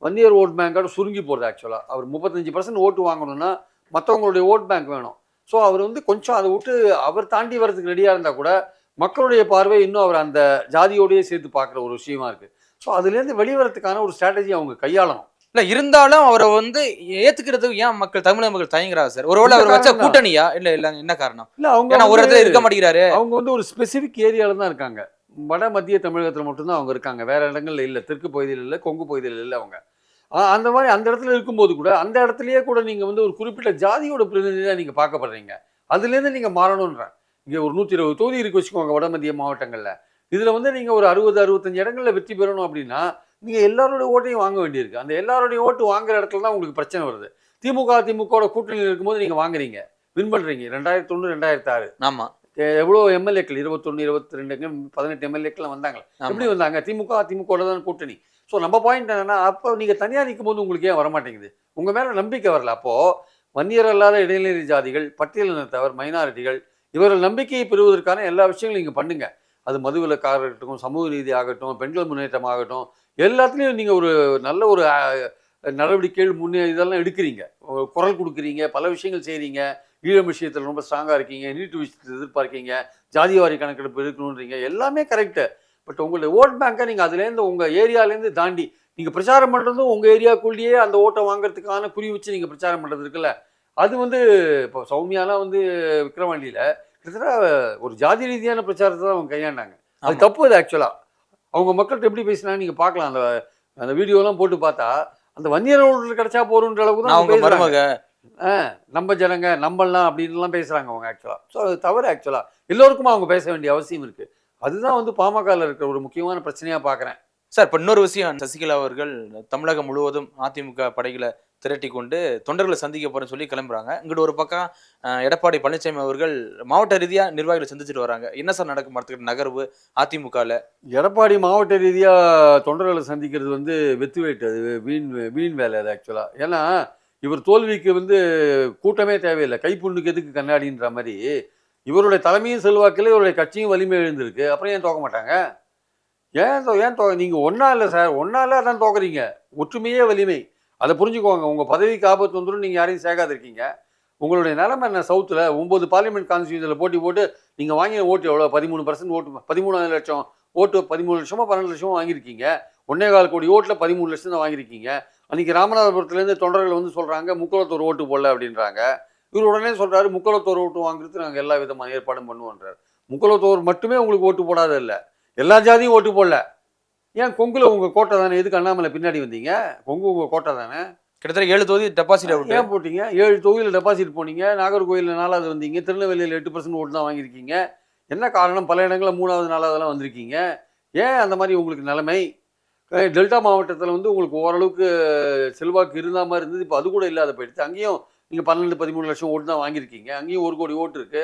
வன்னியர் ஓட் பேங்கோட சுருங்கி போகிறது ஆக்சுவலாக அவர் முப்பத்தஞ்சு பர்சன்ட் ஓட்டு வாங்கணும்னா மற்றவங்களுடைய ஓட் பேங்க் வேணும். ஸோ அவர் வந்து கொஞ்சம் அதை விட்டு அவர் தாண்டி வர்றதுக்கு ரெடியாக இருந்தால் கூட மக்களுடைய பார்வை இன்னும் அவர் அந்த ஜாதியோடயே சேர்த்து பார்க்குற ஒரு விஷயமா இருக்குது ஸோ அதுலேருந்து வெளிவரத்துக்கான ஒரு ஸ்ட்ராட்டஜி அவங்க கையாளணும். இல்ல இருந்தாலும் அவரை வந்து ஏத்துக்கிறதுக்கு ஏன் மக்கள் தமிழக மக்கள் தயங்குறாங்க சார்? ஒருவேளை அவர் வச்ச. கூட்டணியா? இல்ல இல்ல என்ன காரணம்? இல்ல அவங்க ஒரு இடத்துல இருக்க மாட்டேங்கிறாரு. அவங்க வந்து ஒரு ஸ்பெசிஃபிக் ஏரியால தான் இருக்காங்க. வட மத்திய தமிழகத்தில் மட்டும்தான் அவங்க இருக்காங்க. வேற இடங்கள்ல இல்லை. தெற்கு பகுதியில் இல்லை கொங்கு பகுதியில் இல்லை அவங்க. அந்த மாதிரி அந்த இடத்துல இருக்கும்போது கூட அந்த இடத்துலயே கூட நீங்கள் வந்து ஒரு குறிப்பிட்ட ஜாதியோட பிரதிநிதியாக நீங்கள் பார்க்கப்படுறீங்க. அதுலேருந்து நீங்கள் மாறணுன்றேன் இங்கே ஒரு நூற்றி இருபது தொகுதி இருக்கு வச்சுக்கோங்க வட மத்திய மாவட்டங்களில். இதில் வந்து நீங்கள் ஒரு அறுபது அறுபத்தஞ்சு இடங்களில் வெற்றி பெறணும் அப்படின்னா நீங்கள் எல்லாரோடைய ஓட்டையும் வாங்க வேண்டியிருக்கு. அந்த எல்லாரோடைய ஓட்டு வாங்குற இடத்துல தான் உங்களுக்கு பிரச்சனை வருது. திமுக திமுகவோட கூட்டணியில் இருக்கும்போது நீங்கள் வாங்குறீங்க. வின் பண்ணுறீங்க ரெண்டாயிரத்தி ஒன்று ரெண்டாயிரத்தி ஆறு. ஆமாம் எவ்வளோ எம்எல்ஏக்கள்? இருபத்தொன்று இருபத்தி ரெண்டுங்க பதினெட்டு எம்எல்ஏக்கெல்லாம் வந்தாங்க. எப்படி வந்தாங்க? திமுக அதிமுக தான் கூட்டணி. ஸோ நம்ம பாயிண்ட் என்னன்னா அப்போ நீங்கள் தனியாக நிற்கும் போது உங்களுக்கு ஏன் வரமாட்டேங்குது? உங்கள் மேலே நம்பிக்கை வரல. அப்போது வன்னியர் அல்லாத இடைநிலை ஜாதிகள் பட்டியலினத்தவர் மைனாரிட்டிகள் இவர்கள் நம்பிக்கையை பெறுவதற்கான எல்லா விஷயங்களும் நீங்கள் பண்ணுங்க. அது மதுவிலக்காக இருக்கட்டும் சமூக நீதி ஆகட்டும் பெண்கள் முன்னேற்றம் ஆகட்டும் எல்லாத்துலேயும் நீங்கள் ஒரு நல்ல ஒரு நடவடிக்கைகள் முன்னே இதெல்லாம் எடுக்கிறீங்க. குரல் கொடுக்குறீங்க பல விஷயங்கள் செய்கிறீங்க ஈழம் விஷயத்தில் ரொம்ப ஸ்ட்ராங்காக இருக்கீங்க நீட்டு விஷயத்தில் எதிர்பார்க்கீங்க ஜாதிவாரி கணக்கெடுப்பு இருக்கணுன்றீங்க எல்லாமே கரெக்டு பட் உங்களுடைய ஓட் பேங்கை நீங்கள் அதுலேருந்து உங்கள் ஏரியாலேருந்து தாண்டி நீங்கள் பிரச்சாரம் பண்ணுறதும் உங்கள் ஏரியாக்குள்ளேயே அந்த ஓட்டை வாங்குறதுக்கான குறி வச்சு நீங்கள் பிரச்சாரம் பண்ணுறது இருக்குல்ல. அது வந்து இப்போ சௌமியாலாம் வந்து விக்ரவாண்டியில் கிட்டத்தட்ட ஒரு ஜாதி ரீதியான பிரச்சாரத்தை தான் அவங்க கையாண்டாங்க. அது. தப்பு அது ஆக்சுவலாக அவங்க மக்கள்கிட்ட எப்படி பேசினாங்க நீங்கள் பார்க்கலாம். அந்த அந்த வீடியோலாம் போட்டு பார்த்தா அந்த வன்னியர் கிடைச்சா போறன்ற அளவுக்கு தான் அவங்க நம்ம ஜனங்க நம்பலாம் அப்படின்லாம் பேசுறாங்க அவங்க ஆக்சுவலா ஸோ அது தவறு ஆக்சுவலா எல்லோருக்கும் அவங்க பேச வேண்டிய அவசியம் இருக்கு. அதுதான் வந்து பாமகல இருக்கிற ஒரு முக்கியமான பிரச்சனையா பார்க்கறேன் சார் இப்ப இன்னொரு விஷயம். சசிகலா அவர்கள் தமிழகம் முழுவதும் அதிமுக படைகளை திரட்டி கொண்டு தொண்டர்களை சந்திக்க போறேன்னு சொல்லி கிளம்புறாங்க. இங்கிட்டு ஒரு பக்கம் எடப்பாடி பழனிசாமி அவர்கள் மாவட்ட ரீதியா நிர்வாகிகளை சந்திச்சுட்டு வராங்க. என்ன சார் நடக்கும் அடுத்த நகர்வு அதிமுகல? எடப்பாடி மாவட்ட ரீதியா தொண்டர்களை சந்திக்கிறது வந்து வெத்து வேட்டு. அது வீண் வீண் வேலை அது ஆக்சுவலா ஏன்னா இவர் தோல்விக்கு வந்து கூட்டமே தேவையில்லை. கைப்புண்ணுக்கு எதுக்கு கண்ணாடின்ற மாதிரி இவருடைய தலைமையும் செல்வாக்கில் இவருடைய கட்சியும் வலிமை எழுந்திருக்கு. அப்புறம் ஏன் தோக்க மாட்டாங்க? ஏன் தோ- ஏன் தோ நீங்கள் ஒன்றா இல்லை சார் ஒன்றா இல்லை அதான் தோக்குறீங்க. ஒற்றுமையே வலிமை. அதை புரிஞ்சுக்கோங்க. உங்கள் பதவிக்கு ஆபத்து வந்துடும் நீங்கள் யாரையும் சேர்க்காதிருக்கீங்க உங்களுடைய நிலைமை என்ன? சவுத்தில் ஒம்பது பார்லிமெண்ட் கான்ஸ்டியூஷனில் போட்டி போட்டு நீங்கள் வாங்கின ஓட்டு எவ்வளோ? பதிமூணு பர்சன்ட் ஓட்டு பதிமூணாயிரம் லட்சம் ஓட்டு பதிமூணு லட்சமோ பன்னெண்டு லட்சமோ வாங்கியிருக்கீங்க. ஒன்னே கால் கோடி ஓட்டில் பதிமூணு லட்சம் தான் வாங்கியிருக்கீங்க. அன்றைக்கி ராமநாதபுரத்துலேருந்து தொண்டர்கள் வந்து சொல்கிறாங்க முக்குளத்தூர் ஓட்டு போடல அப்படின்றாங்க. இவர் உடனே சொல்கிறாரு முக்குளத்தூர் ஓட்டு வாங்குறதுக்கு நாங்கள் எல்லா விதமான ஏற்பாடும் பண்ணுவோன்றார். முக்குளத்தூர் மட்டுமே உங்களுக்கு ஓட்டு போடாத இல்லை. எல்லா ஜாதியும் ஓட்டு போடல. ஏன் கொங்குல உங்கள் கோட்டை தானே? எதுக்கு அண்ணாமலை பின்னாடி வந்தீங்க? கொங்கு உங்கள் கோட்டை தானே? கிட்டத்தட்ட ஏழு தொகுதி டெபாசிட் ஏன் போட்டீங்க? ஏழு தொகுதியில் டெபாசிட் போனீங்க. நாகர்கோயிலில் நாலாவது வந்தீங்க. திருநெல்வேலியில் எட்டு பர்சன்ட் ஓட்டு தான் வாங்கியிருக்கீங்க. என்ன காரணம்? பல இடங்களில் மூணாவது நாலாவதுலாம் வந்திருக்கீங்க. ஏன் அந்த மாதிரி உங்களுக்கு நிலைமை? டெல்டா மாவட்டத்தில் வந்து உங்களுக்கு ஓரளவுக்கு செல்வாக்கு இருந்தால் மாதிரி இருந்தது. இப்போ அது கூட இல்லாத போயிடுச்சு. அங்கேயும் நீங்கள் பன்னெண்டு பதிமூணு லட்சம் ஓட்டு தான் வாங்கியிருக்கீங்க. அங்கேயும் ஒரு கோடி ஓட்டு இருக்குது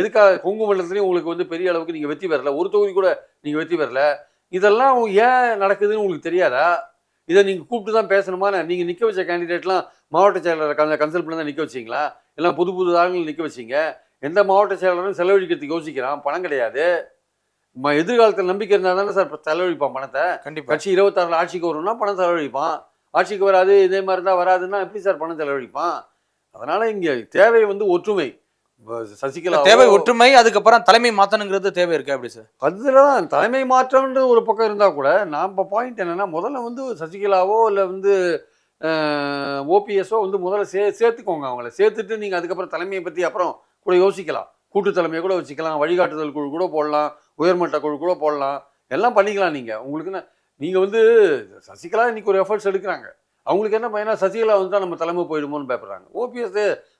எதுக்காக கொங்கு மண்டலத்துலேயும் உங்களுக்கு வந்து பெரிய அளவுக்கு நீங்கள் வெற்றி பெறல. ஒரு தொகுதி கூட நீங்கள் வெற்றி பெறல. இதெல்லாம் ஏன் நடக்குதுன்னு உங்களுக்கு தெரியாதா? இதை நீங்கள் கூப்பிட்டு தான் பேசணுமா? நீங்கள் நிற்க வச்ச கேண்டிடேட்லாம் மாவட்ட செயலரை கன்சல்ட் பண்ணி தான் நிற்க வச்சிங்களா? எல்லாம் புது புது ஆளுங்களை நிற்க வச்சிங்க. எந்த மாவட்ட செயலரும் செலவழிக்கிறதுக்கு யோசிக்கிறான். பணம் கிடையாது. எதிர்காலத்தில் நம்பிக்கை இருந்தால் தானே சார் இப்ப செலவழிப்பான் பணத்தை? கண்டிப்பா. கட்சி இருபத்தாறில் ஆட்சிக்கு வரும்னா பணம் செலவழிப்பான். ஆட்சிக்கு வராது இதே மாதிரி தான் வராதுன்னா எப்படி சார் பணம் செலவழிப்பான்? அதனால இங்கே தேவை வந்து ஒற்றுமை. சசிகலா தேவை ஒற்றுமை அதுக்கப்புறம் தலைமை மாத்தணுங்கிறது தேவை இருக்கா எப்படி சார்? அதில் தான் தலைமை மாற்றம்ன்ற ஒரு பக்கம் இருந்தால் கூட நாம் இப்போ பாயிண்ட் என்னென்னா முதல்ல வந்து சசிகலாவோ இல்லை வந்து ஓபிஎஸ்ஓ வந்து முதல்ல சே சேர்த்துக்கோங்க அவங்கள. சேர்த்துட்டு நீங்கள் அதுக்கப்புறம் தலைமையை பற்றி அப்புறம் கூட யோசிக்கலாம். கூட்டு தலைமையை கூட வச்சுக்கலாம் வழிகாட்டுதல் குழு கூட போடலாம் உயர்மட்ட குழு கூட போடலாம். எல்லாம் பண்ணிக்கலாம் நீங்கள் உங்களுக்குன்னு நீங்கள் வந்து சசிகலா இன்றைக்கி ஒரு எஃபர்ட்ஸ் எடுக்கிறாங்க. அவங்களுக்கு என்ன பையனா சசிகலா வந்து நம்ம தலைமை போயிடுமோன்னு பயப்படுறாங்க. ஓபிஎஸ்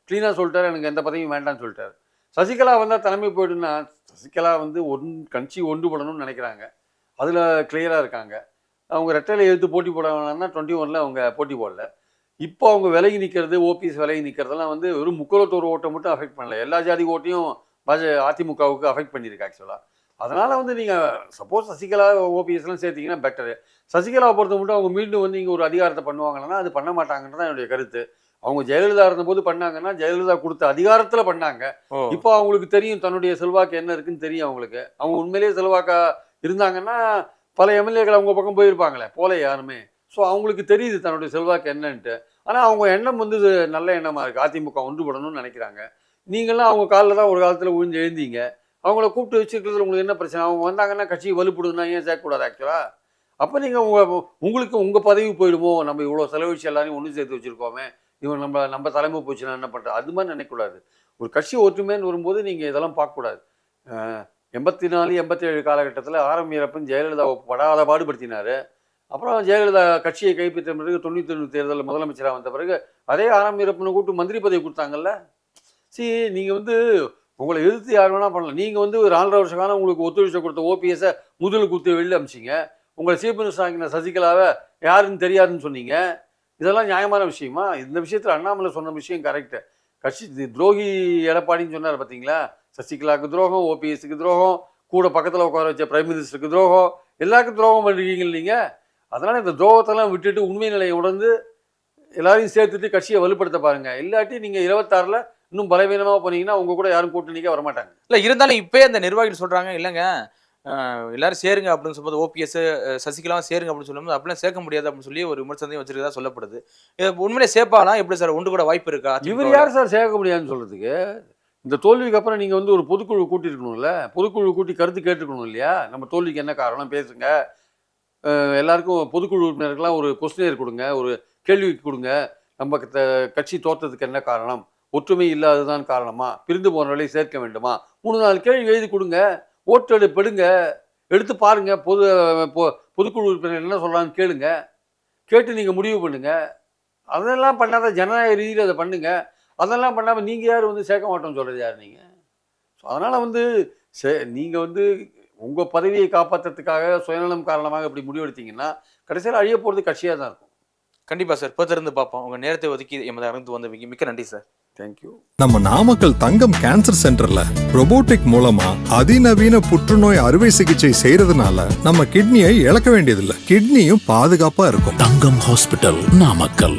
க்ளீனாக சொல்லிட்டாரு எனக்கு எந்த பதவியும் வேண்டாம்னு சொல்லிட்டாரு. சசிகலா வந்தால் தலைமை போயிடுன்னா சசிகலா வந்து ஒன் கட்சி ஒன்றுபடணும்னு நினைக்கிறாங்க. அதில் கிளியராக இருக்காங்க. அவங்க ரெட்டையில் எழுத்து போட்டி போட வேணாம்னா டுவெண்ட்டி ஒனில் அவங்க போட்டி போடல. இப்போ அவங்க விலகி நிற்கிறது ஓபிஎஸ் விலகி நிற்கிறதெல்லாம் வந்து வெறும் முக்கலத்தோர் ஓட்டை மட்டும் அஃபெக்ட் பண்ணல. எல்லா ஜாதி ஓட்டையும் பாஜ அதிமுகவுக்கு அஃபெக்ட் பண்ணியிருக்கு ஆக்சுவலாக அதனால் வந்து நீங்கள் சப்போஸ் சசிகலா ஓபிஎஸ்லாம் சேர்த்தீங்கன்னா பெட்டரு சசிகலாவை பொறுத்த மட்டும் அவங்க மீண்டும் வந்து இங்கே ஒரு அதிகாரத்தை பண்ணுவாங்கன்னா அது பண்ண மாட்டாங்கன்றது தான் என்னுடைய கருத்து. அவங்க ஜெயலலிதா இருந்தபோது பண்ணாங்கன்னா ஜெயலலிதா கொடுத்த அதிகாரத்தில் பண்ணாங்க. இப்போ அவங்களுக்கு தெரியும் தன்னுடைய செல்வாக்கு என்ன இருக்குன்னு தெரியும் அவங்களுக்கு. அவங்க உண்மையிலேயே செல்வாக்கா இருந்தாங்கன்னா பல எம்எல்ஏக்கள் அவங்க பக்கம் போயிருப்பாங்களே போல யாருமே. ஸோ அவங்களுக்கு தெரியுது தன்னுடைய செல்வாக்கு என்னன்ட்டு. ஆனால் அவங்க எண்ணம் வந்து நல்ல எண்ணமாக இருக்குது அதிமுக ஒன்றுபடணும்னு நினைக்கிறாங்க. நீங்களாம் அவங்க காலில் தான் ஒரு காலத்தில் விழுந்து எழுந்தீங்க. அவங்கள கூப்பிட்டு வச்சுருக்கிறதுல உங்களுக்கு என்ன பிரச்சனை? அவங்க வந்தாங்கன்னா கட்சி வலுப்படுதுன்னா ஏன் சேர்க்கக்கூடாது ஆக்சுவலாக அப்போ நீங்கள் உங்கள் உங்களுக்கு உங்கள் பதவி போயிடுமோ? நம்ம இவ்வளோ செலவழிச்சு எல்லாரையும் ஒன்று சேர்த்து வச்சுருக்கோமே. இவன் நம்ம நம்ம தலைமை போச்சுன்னா என்ன பண்ணுறது அது மாதிரி நினைக்கக்கூடாது. ஒரு கட்சி ஒற்றுமைன்னு வரும்போது நீங்கள் இதெல்லாம் பார்க்கக்கூடாது. எண்பத்தி நாலு எண்பத்தி ஏழு காலகட்டத்தில் ஆரம் ஜெயலலிதாவை படாத பாடுபடுத்தினார். அப்புறம் ஜெயலலிதா கட்சியை கைப்பற்ற பிறகு தொண்ணூற்றி ஒன்று தேர்தலில் முதலமைச்சராக வந்த பிறகு அதே ஆரம் வீரப்பனை மந்திரி பதவி கொடுத்தாங்கல்ல? சரி நீங்கள் வந்து உங்களை எதிர்த்து யார் வேணால் பண்ணலாம். நீங்கள் வந்து ஒரு ஆண்டரை வருஷ காலம் உங்களுக்கு ஒத்துழைச்ச கொடுத்த ஓபிஎஸை முதல் குத்து வெளியில் அமிச்சிங்க. உங்களை சீஃப் மினிஸ்டர் ஆகின சசிகலாவை யாருன்னு தெரியாதுன்னு சொன்னீங்க. இதெல்லாம் நியாயமான விஷயமா? இந்த விஷயத்தில் அண்ணாமலை சொன்ன விஷயம் கரெக்டு கட்சி துரோகி எடப்பாடின்னு சொன்னார் பார்த்தீங்களா சசிகலாவுக்கு துரோகம் ஓபிஎஸ்க்கு துரோகம் கூட பக்கத்தில் உட்கார வச்ச பிரைம் மினிஸ்டருக்கு துரோகம் எல்லாருக்கும் துரோகம் பண்ணிருக்கீங்க நீங்கள் அதனால் இந்த துரோகத்தெல்லாம் விட்டுட்டு உண்மை நிலையை உணர்ந்து எல்லாரையும் சேர்த்துட்டு கட்சியை வலுப்படுத்த பாருங்க. இல்லாட்டி நீங்கள் இருபத்தாறில் இன்னும் பலவீனமாக போனீங்கன்னா உங்க கூட யாரும் கூட்டணிக்கே வரமாட்டாங்க. இல்ல இருந்தாலும் இப்பயே அந்த நிர்வாகிகள் சொல்றாங்க இல்லைங்க எல்லாரும் சேருங்க அப்படின்னு சொல்லும்போது ஓபிஎஸ் சசிகலாவும் சேருங்க அப்படின்னு சொல்லும்போது அப்படிலாம் சேர்க்க முடியாது அப்படின்னு சொல்லி ஒரு விமர்சனத்தையும் வச்சிருக்கதா சொல்லப்படுது. உண்மையிலே சேர்ப்பாலாம் எப்படி சார் ஒன்று கூட வாய்ப்பு இருக்கா? இவர் யார் சார் சேர்க்க முடியாதுன்னு சொல்றதுக்கு? இந்த தோல்விக்கு அப்புறம் நீங்கள் வந்து ஒரு பொதுக்குழு கூட்டியிருக்கணும்ல? பொதுக்குழு கூட்டி கருத்து கேட்டுக்கணும் இல்லையா? நம்ம தோல்விக்கு என்ன காரணம்? பேசுங்க. எல்லாருக்கும் பொதுக்குழு உறுப்பினருக்கெல்லாம் ஒரு கொஸ்டினர் கொடுங்க ஒரு கேள்வி கொடுங்க. நம்ம க- கட்சி தோற்றத்துக்கு என்ன காரணம்? ஒற்றுமை இல்லாததான் காரணமா? பிரிந்து போனவர்களை சேர்க்க வேண்டுமா? மூணு நாலு கேள்வி எழுதி கொடுங்க. ஓட்டு எடுப்படுங்க. எடுத்து பாருங்க. பொது பொ- பொதுக்குழு உறுப்பினர் என்ன சொல்கிறான்னு கேளுங்க. கேட்டு நீங்கள் முடிவு பண்ணுங்க. அதெல்லாம் பண்ணாத ஜனநாயக ரீதியில் அதை பண்ணுங்க. அதெல்லாம் பண்ணாமல் நீங்கள் யார் வந்து சேர்க்க மாட்டோம்னு சொல்கிறது யார் நீங்கள் ஸோ அதனால் வந்து சே நீங்கள் வந்து உங்கள் பதவியை காப்பாற்றுறதுக்காக சுயநலம் காரணமாக இப்படி முடிவெடுத்தீங்கன்னா கடைசியில் அழிய போகிறது கட்சியாக தான் இருக்கும். கண்டிப்பா சார். பொறுத்திருந்து பார்ப்போம். உங்க நேரத்தை ஒதுக்கி எமது அரங்கு வந்து மிக்க நன்றி சார். தேங்க்யூ நம்ம நாமக்கல் தங்கம் கேன்சர் சென்டர்ல robotic மூலமா அதிநவீன புற்றுநோய் அறுவை சிகிச்சை செய்யறதுனால நம்ம கிட்னியை இழக்க வேண்டியதில்லை. கிட்னியும் பாதுகாப்பா இருக்கும். தங்கம் ஹாஸ்பிட்டல் நாமக்கல்.